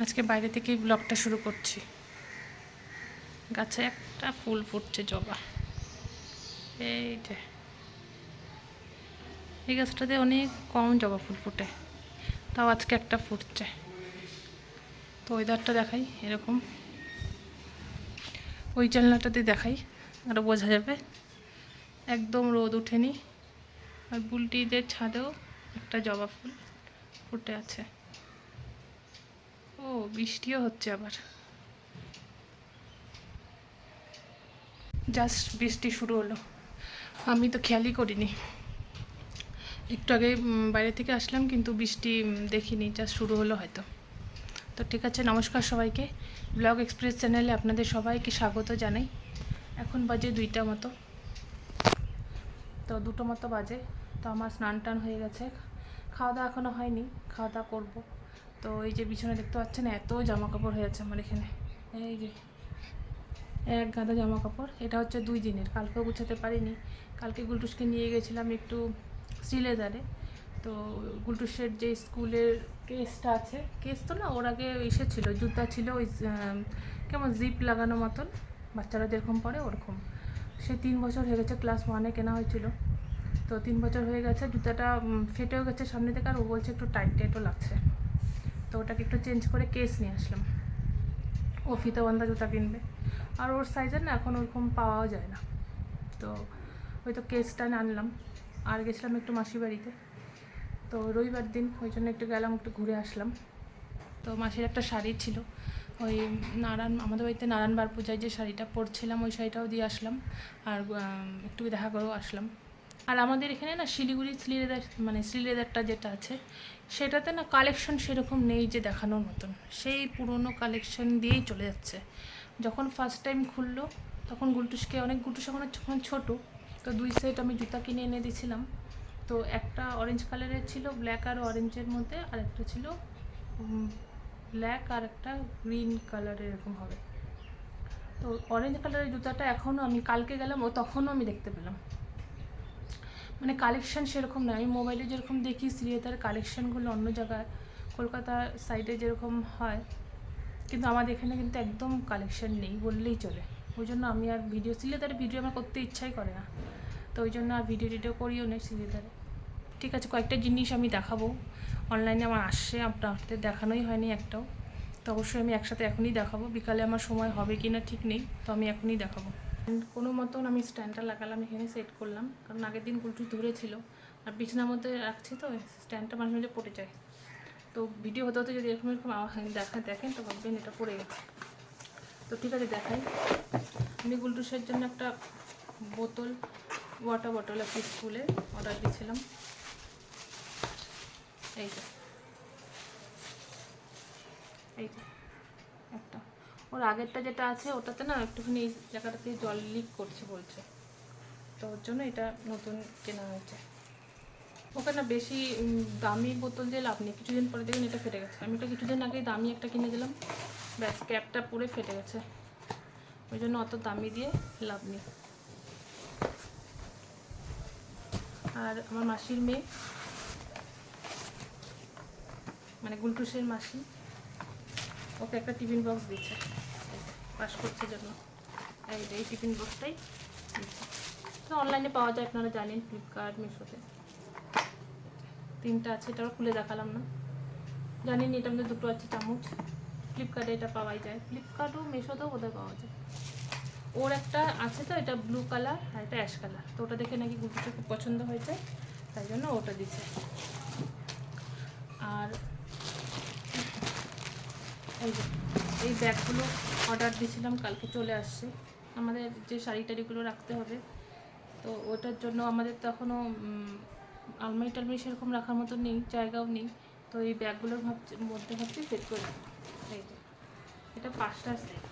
আজকে বাইরে থেকেই ব্লগটা শুরু করছি। গাছে একটা ফুল ফুটছে জবা। এই যে। এই গাছটাতে অনেক কম জবা ফুল ফুটে। তাও আজকে একটা ফুটছে। তো ওয়েদারটা দেখাই, এরকম। ওই জানলাটাতে দেখাই আরও বোঝা যাবে। একদম রোদ উঠেনি আর বুলটিদের ছাদেও একটা জবা ফুল ফুটে আছে। ও, বৃষ্টিও হচ্ছে আবার। জাস্ট বৃষ্টি শুরু হলো। আমি তো খেয়ালই করিনি। একটু আগে বাইরে থেকে আসলাম, কিন্তু বৃষ্টি দেখিনি জাস্ট শুরু হলো হয়তো। তো ঠিক আছে, নমস্কার সবাইকে। ব্লগ এক্সপ্রেস চ্যানেলে আপনাদের সবাইকে স্বাগত জানাই। এখন বাজে দুইটা মতো। তো দুটো মতো বাজে। তো আমার স্নান টান হয়ে গেছে। খাওয়া দাওয়া এখনও হয়নি। খাওয়া দাওয়া করব। তো এই যে বিছানা দেখতে পাচ্ছেন, এত জামা কাপড় হয়ে আছে আমার এখানে। এই যে, এক গাদা জামা কাপড় এটা হচ্ছে দুই দিনের, কালকেও গুছাতে পারিনি। কালকে গুলটুসকে নিয়ে গেছিলাম একটু শ্রীলেদারে। তো গুলটুসের যে স্কুলের কেসটা আছে, কেস তো না, ওর আগে এসেছিল জুতা ছিল ওই কেমন জিপ লাগানো মতন, বাচ্চারা যেরকম পরে ওরকম। সে তিন বছর হয়ে গেছে, ক্লাস ওয়ানে কেনা হয়েছিল। তো তিন বছর হয়ে গেছে, জুতাটা ফেটেও গেছে সামনে থেকে, আর ও বলছে একটু টাইট টাইটও লাগছে। তো ওটাকে একটু চেঞ্জ করে কেস নিয়ে আসলাম। ও ফিতাবন্ধা জুতা কিনবে। আর ওর সাইজের না এখন ওরকম পাওয়াও যায় না। তো ওই তো কেসটা আনলাম। আর গেছিলাম একটু মাসি বাড়িতে। তো রবিবার দিন ওই জন্য একটু গেলাম, একটু ঘুরে আসলাম। তো মাসির একটা শাড়ি ছিল। ওই নারায়ণ, আমাদের বাড়িতে নারায়ণবার পূজায় যে শাড়িটা পরছিলাম, ওই শাড়িটাও দিয়ে আসলাম। আর একটু দেখা করেও আসলাম। আর আমাদের এখানে না শিলিগুড়ি শ্রীলেদার মানে শ্রীলেদারটা যেটা আছে, সেটাতে না কালেকশন সেরকম নেই যে দেখানোর মতন। সেই পুরনো কালেকশন দিয়েই চলে যাচ্ছে। যখন ফার্স্ট টাইম খুললো, তখন গুলটুসকে অনেক গুলটুস এখন যখন ছোটো, তো দুই সেট আমি জুতা কিনে এনে দিয়েছিলাম তো একটা অরেঞ্জ কালারের ছিল ব্ল্যাক আর অরেঞ্জের মধ্যে, আর একটা ছিল ব্ল্যাক আর একটা গ্রিন কালারের এরকম হবে। তো অরেঞ্জ কালারের জুতাটা এখনও আমি কালকে গেলাম, ও তখনও আমি দেখতে পেলাম। মানে কালেকশন সেরকম নয় আমি মোবাইলে যেরকম দেখি সিরিয়াতার কালেকশনগুলো অন্য জায়গায়, কলকাতার সাইডে যেরকম হয়, কিন্তু আমাদের এখানে কিন্তু একদম কালেকশন নেই, বললেই চলে। ওই জন্য আমি আর ভিডিও সিরিয়াতার ভিডিও আমার করতে ইচ্ছাই করে না। তো ওই জন্য আর ভিডিও টিডিও করিও নেই সিরিয়াতারে ঠিক আছে, কয়েকটা জিনিস আমি দেখাবো। অনলাইনে আমার আসছে, আপনাদের দেখানোই হয়নি একটাও। তো অবশ্যই আমি একসাথে এখনই দেখাবো। বিকালে আমার সময় হবে কি না ঠিক নেই, তো আমি এখনই দেখাবো। কোনো মতন আমি স্ট্যান্ডটা লাগালাম এখানে সেট করলাম। কারণ আগের দিন গুলটু ধরেছিল আর বিছানার মধ্যে রাখছি তো স্ট্যান্ডটা মাঝে মাঝে পড়ে যায়। তো ভিডিও হতে হতে যদি এরকম এরকম দেখা দেখেন তো ভাববেন এটা পড়ে গেছে। তো ঠিক আছে, দেখাই। আমি গুলটুসের জন্য একটা বোতল ওয়াটার বটল একটা স্কুলে অর্ডার দিয়েছিলাম। এইটা। এইটা। একটা। ওর আগেরটা যেটা আছে, ওটাতে না একটুখানি এই জায়গাটাতে জল লিক করছে বলছে। তো ওর জন্য এটা নতুন কেনা হয়েছে। ওকে না বেশি দামি বোতল দিয়ে লাভ নেই। কিছুদিন পরে দেখবেন এটা ফেটে গেছে। আমি তো কিছুদিন আগেই দামি একটা কিনে দিলাম। ব্যাস, ক্যাপটা পুরে ফেটে গেছে। ওই জন্য অত দামি দিয়ে লাভ নেই। আর আমার মাসির মেয়ে মানে গুলটুসের মাসি ওকে একটা টিফিন বক্স দিচ্ছে। পাস করছে জন্য। এই টিফিন বক্সটাই তো অনলাইনে পাওয়া যায়, আপনারা জানেন, ফ্লিপকার্ট, মিশোতে। তিনটা আছে, এটাও খুলে দেখালাম না। জানেন, এটা আমাদের দুটো আছে, চামচ। ফ্লিপকার্টে এটা পাওয়াই যায়। ফ্লিপকার্টও, মিশোতেও বোধহয় পাওয়া যায়। ওর একটা আছে তো, এটা ব্লু কালার আর এটা অ্যাশ কালার। তো ওটা দেখে নাকি গুটিটা খুব পছন্দ হয়েছে, তাই জন্য ওটা দিচ্ছে। আর এই ব্যাগগুলো অর্ডার দিয়েছিলাম, কালকে চলে আসছে। আমাদের যে শাড়ি টাড়িগুলো রাখতে হবে, তো ওটার জন্য আমাদের তো এখনও আলমারি টালমারি সেরকম রাখার মতো নেই, জায়গাও নেই। তো এই ব্যাগগুলোর ভাবছি, মধ্যে ভাবছি সেট করে। এই এটা পাঁচটা সেট।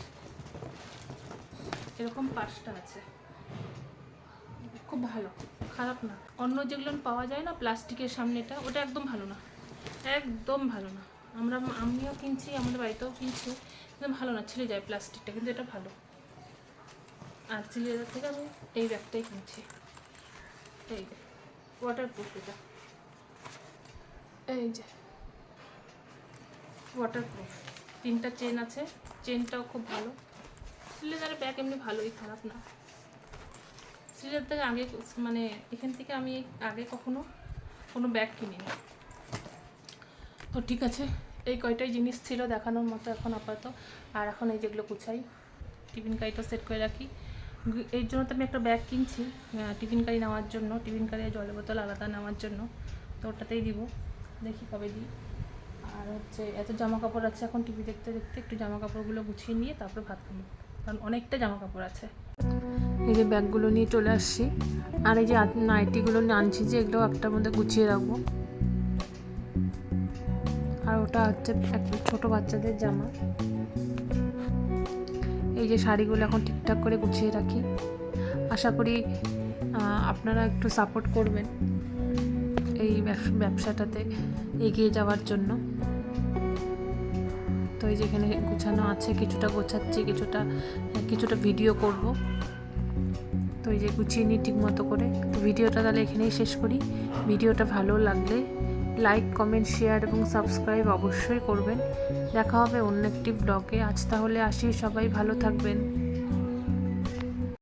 এরকম পাঁচটা আছে। খুব ভালো, খারাপ না। অন্য যেগুলো পাওয়া যায় না, প্লাস্টিকের সামনেটা, ওটা একদম ভালো না। একদম ভালো না। আমরা আমিও কিনছি, আমাদের বাড়িতেও কিনছি। কিন্তু ভালো না, ছিঁড়ে যায় প্লাস্টিকটা, কিন্তু এটা ভালো। আর সিলিয়ার থেকে আমি এই ব্যাগটাই কিনছি। এই যে ওয়াটার প্রুফ এটা। এই যে ওয়াটার প্রুফ তিনটা চেন আছে চেনটাও খুব ভালো। সিলেদারের ব্যাগ এমনি ভালোই, খারাপ না। সিলেদার থেকে আগে মানে এখান থেকে আমি আগে কখনো কোনো ব্যাগ কিনিনি। তো ঠিক আছে, এই কয়টাই জিনিস ছিল দেখানোর মতো এখন আপাতত। আর এখন এই যেগুলো গুছাই, টিফিন কারিটা সেট করে রাখি। এর জন্য তো আমি একটা ব্যাগ কিনছি টিফিন কারি নেওয়ার জন্য, টিফিন কারি জলের বোতল আলাদা নেওয়ার জন্য। তো ওটাতেই দিব, দেখি কবে দিই। আর হচ্ছে, এত জামা কাপড় আছে এখন টিভি দেখতে দেখতে, একটু জামা কাপড়গুলো গুছিয়ে নিয়ে তারপরে ভাত খাব। কারণ অনেকটা জামা কাপড় আছে। এই যে ব্যাগগুলো নিয়ে চলে আসছি। আর এই যে নাইটিগুলো আনছি যে, এগুলো একটার মধ্যে গুছিয়ে রাখব। ওটা হচ্ছে একটা ছোটো বাচ্চাদের জামা। এই যে শাড়িগুলো এখন ঠিকঠাক করে গুছিয়ে রাখি। আশা করি আপনারা একটু সাপোর্ট করবেন এই ব্যবসাটাতে এগিয়ে যাওয়ার জন্য। তো এই যেখানে গোছানো আছে, কিছুটা গোছাচ্ছি, কিছুটা কিছুটা ভিডিও করব। তো এই যে গুছিয়ে নিই ঠিক মতো করে ভিডিওটা তাহলে এখানেই শেষ করি। ভিডিওটা ভালো লাগলে লাইক কমেন্ট শেয়ার এবং সাবস্ক্রাইব অবশ্যই করবেন। দেখা হবে অন্য একটি ব্লগে আজ তাহলে আসি সবাই, ভালো থাকবেন।